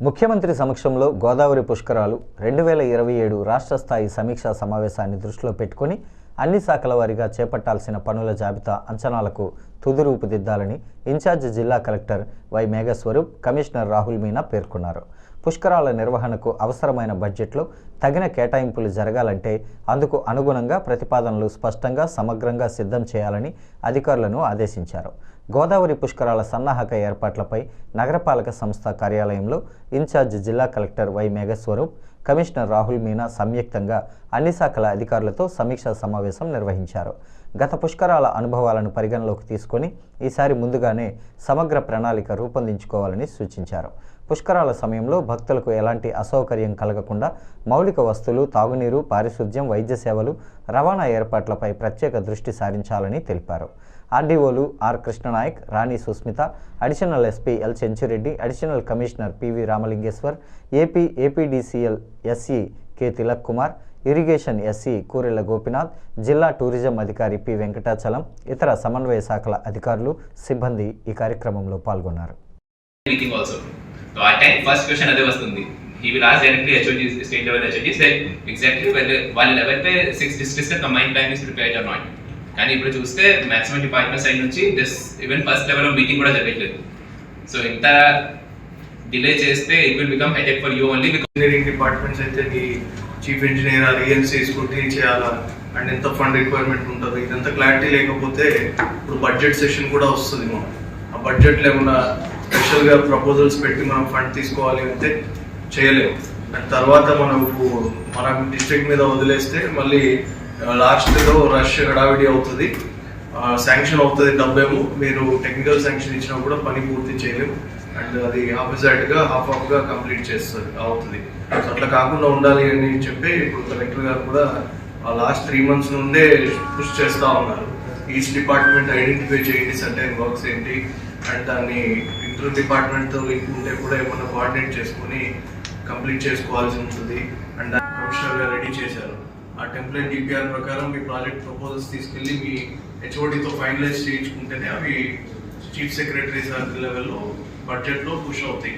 ముఖ్యమంత్రి సమక్షంలో గోదావరి పుష్కరాలు రెండు వేల ఇరవై ఏడు రాష్ట్ర స్థాయి సమీక్షా సమావేశాన్ని దృష్టిలో పెట్టుకుని అన్ని శాఖల వారీగా చేపట్టాల్సిన పనుల జాబితా అంచనాలకు తుది రూపుదిద్దాలని ఇన్ఛార్జ్ జిల్లా collector Y Meghaswaroop commissioner Rahul Meena పేర్కొన్నారు. పుష్కరాల నిర్వహణకు అవసరమైన బడ్జెట్లో తగిన కేటాయింపులు జరగాలంటే అందుకు అనుగుణంగా ప్రతిపాదనలు స్పష్టంగా సమగ్రంగా సిద్ధం చేయాలని అధికారులను ఆదేశించారు. గోదావరి పుష్కరాల సన్నాహక ఏర్పాట్లపై నగరపాలక సంస్థ కార్యాలయంలో ఇన్ఛార్జ్ జిల్లా collector Y Meghaswaroop commissioner Rahul Meena సంయుక్తంగా అన్ని శాఖల అధికారులతో సమీక్షా సమావేశం నిర్వహించారు. గత పుష్కరాల అనుభవాలను పరిగణలోకి తీసుకొని ఈసారి ముందుగానే సమగ్ర ప్రణాళిక రూపొందించుకోవాలని సూచించారు. పుష్కరాల సమయంలో భక్తులకు ఎలాంటి అసౌకర్యం కలగకుండా మౌలిక వస్తువులు తాగునీరు పారిశుద్ధ్యం వైద్య సేవలు రవాణా ఏర్పాట్లపై ప్రత్యేక దృష్టి సారించాలని తెలిపారు. ఆర్డీఓలు R Krishna Nayak Rani Susmitha additional SP L Chenchu Reddy additional commissioner PV Ramalingeshwar AP APDCL SE K Tilak Kumar irrigation SC Kurella Gopinath జిల్లా టూరిజం అధికారి పి వెంకటాచలం ఇతర సమన్వయ శాఖల అధికారులు సిబ్బంది ఈ కార్యక్రమంలో పాల్గొన్నారు. సో ఆ టైం ఫస్ట్ క్వశ్చన్ అదే వస్తుంది. ఈ will ask directly HOG state level HOG say exactly వాళ్ళు ఎవరైతే six districts combine plan is prepared or not కానీ ఇప్పుడు చూస్తే మాక్సిమం డిపార్ట్మెంట్ సైడ్ నుంచి this even first level meeting కూడా జరగట్లేదు. సో ఇంత డిలే చేస్తే it will become headache for you only engineering departments అయితే చీఫ్ ఇంజనీర్ అది ఈఎన్సీస్ డీల్ చేయాలా? అండ్ ఎంత ఫండ్ రిక్వైర్మెంట్ ఉంటుంది? ఇదంతా క్లారిటీ లేకపోతే ఇప్పుడు బడ్జెట్ సెషన్ కూడా వస్తుంది మనం ఆ బడ్జెట్ లేకుండా స్పెషల్గా ప్రపోజల్స్ పెట్టి మనం ఫండ్ తీసుకోవాలి అంటే చేయలేము. అండ్ తర్వాత మనకు మన డిస్ట్రిక్ట్ మీద వదిలేస్తే మళ్ళీ లాస్ట్లో రష్ హడావిడి అవుతుంది. శాంక్షన్ అవుతుంది డబ్బేమో. మీరు టెక్నికల్ శాంక్షన్ ఇచ్చినా కూడా పని పూర్తి చేయలేము. అండ్ అది ఆపోజిట్గా హాఫ్ హాఫ్గా గా కంప్లీట్ చేస్తుంది అవుతుంది. సో అట్లా కాకుండా ఉండాలి అని చెప్పి ఇప్పుడు కలెక్టర్ గారు కూడా లాస్ట్ త్రీ మంత్స్ నుండే పుష్ చేస్తా ఉన్నారు. ఈచ్ డిపార్ట్మెంట్ ఐడెంటిఫై చేయండి సర్టైన్ వర్క్స్ ఏంటి? అండ్ దాన్ని ఇంటర్ డిపార్ట్మెంట్తో లింక్ ఉంటే కూడా ఏమైనా కోఆర్డినేట్ చేసుకుని కంప్లీట్ చేసుకోవాల్సి ఉంటుంది. అండ్ కమిషనర్ గారు రెడీ చేశారు. ఆ టెంప్లెట్ డిపిఆర్ ప్రకారం మీ ప్రాజెక్ట్ ప్రపోజల్స్ తీసుకెళ్ళి మీ హెచ్ఓడితో ఫైనలైజ్ చేయించుకుంటేనే అవి చీఫ్ సెక్రటరీ సార్ లెవెల్లో బడ్జెట్లో పుష్ అవుతాయి.